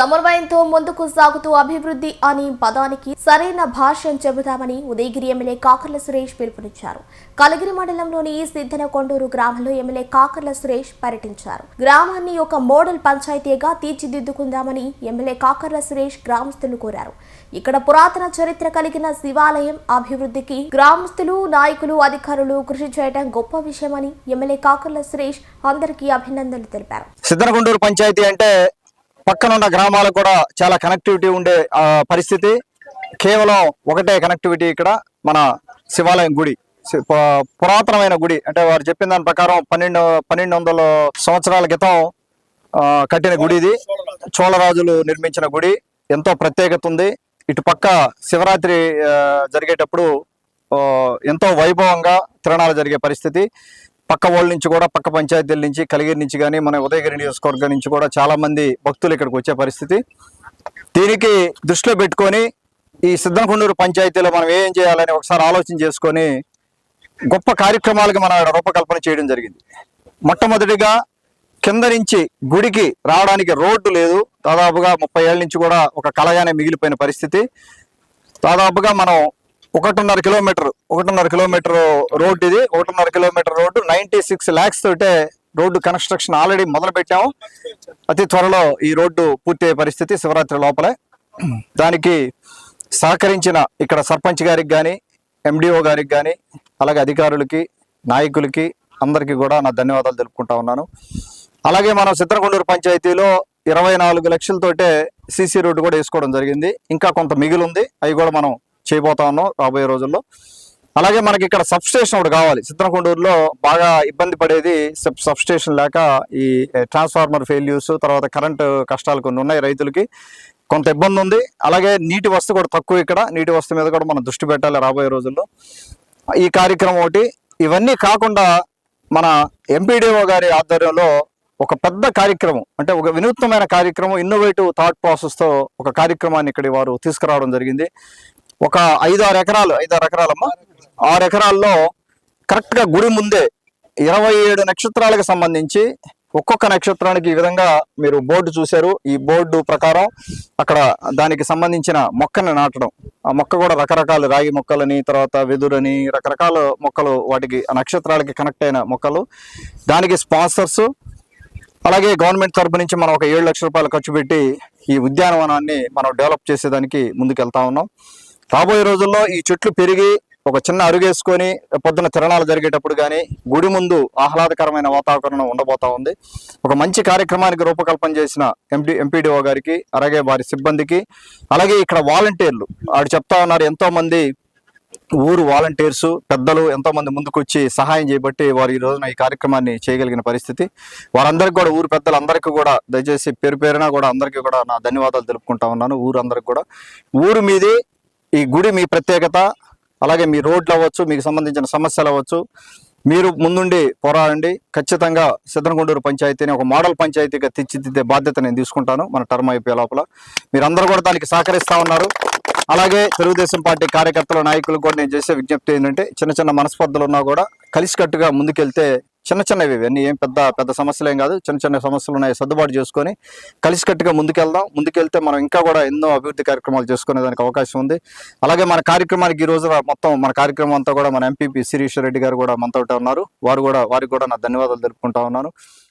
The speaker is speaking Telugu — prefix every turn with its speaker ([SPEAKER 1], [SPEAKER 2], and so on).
[SPEAKER 1] సమన్వయంతో ముందుకు సాగుతూ అభివృద్ధి అని పదానికి సరైన భాష్యం చెబుతామని ఉదయగిరి ఎమ్మెల్యే కాకర్ల సురేష్ పిలుపునిచ్చారు. కలిగిరి మండలంలోని సిద్ధన కొండూరు గ్రామంలో ఎమ్మెల్యే కాకర్ల సురేష్ పర్యటించారు. గ్రామాన్ని ఒక మోడల్ పంచాయతీగా తీర్చిదిద్దుకుందామని ఎమ్మెల్యే కాకర్ల సురేష్ గ్రామస్తులు కోరారు. ఇక్కడ పురాతన చరిత్ర కలిగిన శివాలయం అభివృద్ధికి గ్రామస్తులు నాయకులు అధికారులు కృషి చేయడం గొప్ప విషయమని ఎమ్మెల్యే కాకర్ల సురేష్ అందరికీ అభినందనలు తెలిపారు.
[SPEAKER 2] సిద్ధనగుండూరు పంచాయతీ అంటే పక్కన ఉన్న గ్రామాలకు కూడా చాలా కనెక్టివిటీ ఉండే పరిస్థితి. కేవలం ఒకటే కనెక్టివిటీ ఇక్కడ మన శివాలయం గుడి. పురాతనమైన గుడి. అంటే వారు చెప్పిన దాని ప్రకారం పన్నెండు పన్నెండు వందల సంవత్సరాల క్రితం కట్టిన గుడి ఇది. చోళరాజులు నిర్మించిన గుడి. ఎంతో ప్రత్యేకత ఉంది. ఇటు పక్క శివరాత్రి జరిగేటప్పుడు ఎంతో వైభవంగా తిరణాలు జరిగే పరిస్థితి. పక్క వాళ్ళ నుంచి కూడా పక్క పంచాయతీల నుంచి కలిగిరి నుంచి కానీ మన ఉదయగిరి నియోజకవర్గం నుంచి కూడా చాలామంది భక్తులు ఇక్కడికి వచ్చే పరిస్థితి. దీనికి దృష్టిలో పెట్టుకొని ఈ సిద్ధనకొండూరు పంచాయతీలో మనం ఏం చేయాలని ఒకసారి ఆలోచన చేసుకొని గొప్ప కార్యక్రమాలకు మనం రూపకల్పన చేయడం జరిగింది. మొట్టమొదటిగా కింద నుంచి గుడికి రావడానికి రోడ్డు లేదు. దాదాపుగా ముప్పై ఏళ్ళ నుంచి కూడా ఒక కళగానే మిగిలిపోయిన పరిస్థితి. దాదాపుగా మనం ఒకటిన్నర కిలోమీటర్ ఒకటిన్నర కిలోమీటర్ రోడ్డు ఇది. ఒకటిన్నర kilometre road ninety six lakhs తోటే రోడ్డు కన్స్ట్రక్షన్ ఆల్రెడీ మొదలు పెట్టాము అతి త్వరలో ఈ రోడ్డు పూర్తి అయ్యే పరిస్థితి శివరాత్రి లోపలే. దానికి సహకరించిన ఇక్కడ సర్పంచ్ గారికి కానీ ఎండిఓ గారికి కానీ అలాగే అధికారులకి నాయకులకి అందరికీ కూడా నా ధన్యవాదాలు తెలుపుకుంటా ఉన్నాను. అలాగే మనం సిద్ధరకొండూరు పంచాయతీలో ఇరవై నాలుగు లక్షలతోటే సీసీ రోడ్డు కూడా వేసుకోవడం జరిగింది. ఇంకా కొంత మిగిలి ఉంది. అవి కూడా మనం చేయబోతా ఉన్నాం రాబోయే రోజుల్లో. అలాగే మనకి ఇక్కడ సబ్ స్టేషన్ ఒకటి కావాలి. చిత్రకొండూరులో బాగా ఇబ్బంది పడేది సబ్ స్టేషన్ లేక ఈ ట్రాన్స్ఫార్మర్ ఫెయిల్యూర్స్ తర్వాత కరెంటు కష్టాలు కొన్ని ఉన్నాయి రైతులకి. కొంత ఇబ్బంది ఉంది. అలాగే నీటి వస్తు కూడా తక్కువ ఇక్కడ. నీటి వస్తు మీద కూడా మనం దృష్టి పెట్టాలి రాబోయే రోజుల్లో. ఈ కార్యక్రమం ఒకటి. ఇవన్నీ కాకుండా మన ఎంపీడీఓ గారి ఆధ్వర్యంలో ఒక పెద్ద కార్యక్రమం అంటే ఒక వినూత్నమైన కార్యక్రమం ఇన్నోవేటివ్ థాట్ ప్రాసెస్తో ఒక కార్యక్రమాన్ని ఇక్కడ వారు తీసుకురావడం జరిగింది. ఒక ఐదు ఆరు ఎకరాలు ఐదు ఆరు ఎకరాలమ్మా. ఆరు ఎకరాల్లో కరెక్ట్గా గుడి ముందే ఇరవై ఏడు నక్షత్రాలకు సంబంధించి ఒక్కొక్క నక్షత్రానికి ఈ విధంగా మీరు బోర్డు చూశారు. ఈ బోర్డు ప్రకారం అక్కడ దానికి సంబంధించిన మొక్కని నాటడం. ఆ మొక్క కూడా రకరకాల రాగి మొక్కలని తర్వాత వెదురని రకరకాల మొక్కలు వాటికి ఆ నక్షత్రాలకి కనెక్ట్ అయిన మొక్కలు. దానికి స్పాన్సర్స్ అలాగే గవర్నమెంట్ తరపు నుంచి మనం ఒక ఏడు లక్షల రూపాయలు ఖర్చు పెట్టి ఈ ఉద్యానవనాన్ని మనం డెవలప్ చేసేదానికి ముందుకెళ్తా ఉన్నాం. రాబోయే రోజుల్లో ఈ చెట్లు పెరిగి ఒక చిన్న అరుగేసుకొని పొద్దున తిరణాలు జరిగేటప్పుడు కానీ గుడి ముందు ఆహ్లాదకరమైన వాతావరణం ఉండబోతా ఉంది. ఒక మంచి కార్యక్రమానికి రూపకల్పన చేసిన ఎంపీ ఎంపీడీఓ గారికి అలాగే వారి సిబ్బందికి అలాగే ఇక్కడ వాలంటీర్లు. ఆడు చెప్తా ఉన్నారు ఎంతో మంది ఊరు వాలంటీర్స్ పెద్దలు ఎంతోమంది ముందుకొచ్చి సహాయం చేయబట్టి వారు ఈ రోజున ఈ కార్యక్రమాన్ని చేయగలిగిన పరిస్థితి. వారందరికీ కూడా ఊరు పెద్దలందరికీ కూడా దయచేసి పేరు పేరున కూడా అందరికీ కూడా నా ధన్యవాదాలు తెలుపుకుంటా ఉన్నాను ఊరు అందరికి కూడా. ఊరు మీది ఈ గుడి మీ ప్రత్యేకత అలాగే మీ రోడ్లు అవ్వచ్చు మీకు సంబంధించిన సమస్యలు అవ్వచ్చు మీరు ముందుండి పోరాడండి. ఖచ్చితంగా సిద్ధనగొండూరు పంచాయతీని ఒక మోడల్ పంచాయతీగా తీర్చిదిద్దే బాధ్యత నేను తీసుకుంటాను మన టర్మ్ అయిపోయే లోపల. మీరందరూ కూడా దానికి సహకరిస్తా ఉన్నారు. అలాగే తెలుగుదేశం పార్టీ కార్యకర్తల నాయకులు కూడా నేను చేసే విజ్ఞప్తి ఏంటంటే చిన్న చిన్న మనస్పర్ధలు ఉన్నా కూడా కలిసికట్టుగా ముందుకెళ్తే చిన్న చిన్నవి ఇవన్నీ ఏం పెద్ద పెద్ద సమస్యలు ఏం కాదు. చిన్న చిన్న సమస్యలు ఉన్నాయి సర్దుబాటు చేసుకొని కలిసికట్టుగా ముందుకెళ్దాం. ముందుకెళ్తే మనం ఇంకా కూడా ఎన్నో అభివృద్ధి కార్యక్రమాలు చేసుకునే దానికి అవకాశం ఉంది. అలాగే మన కార్యక్రమానికి ఈ రోజు మొత్తం మన కార్యక్రమం అంతా కూడా మన ఎంపీపీ శిరీష్ రెడ్డి గారు కూడా మనతో ఉన్నారు. వారు కూడా వారికి కూడా నా ధన్యవాదాలు తెలుపుకుంటా ఉన్నాను.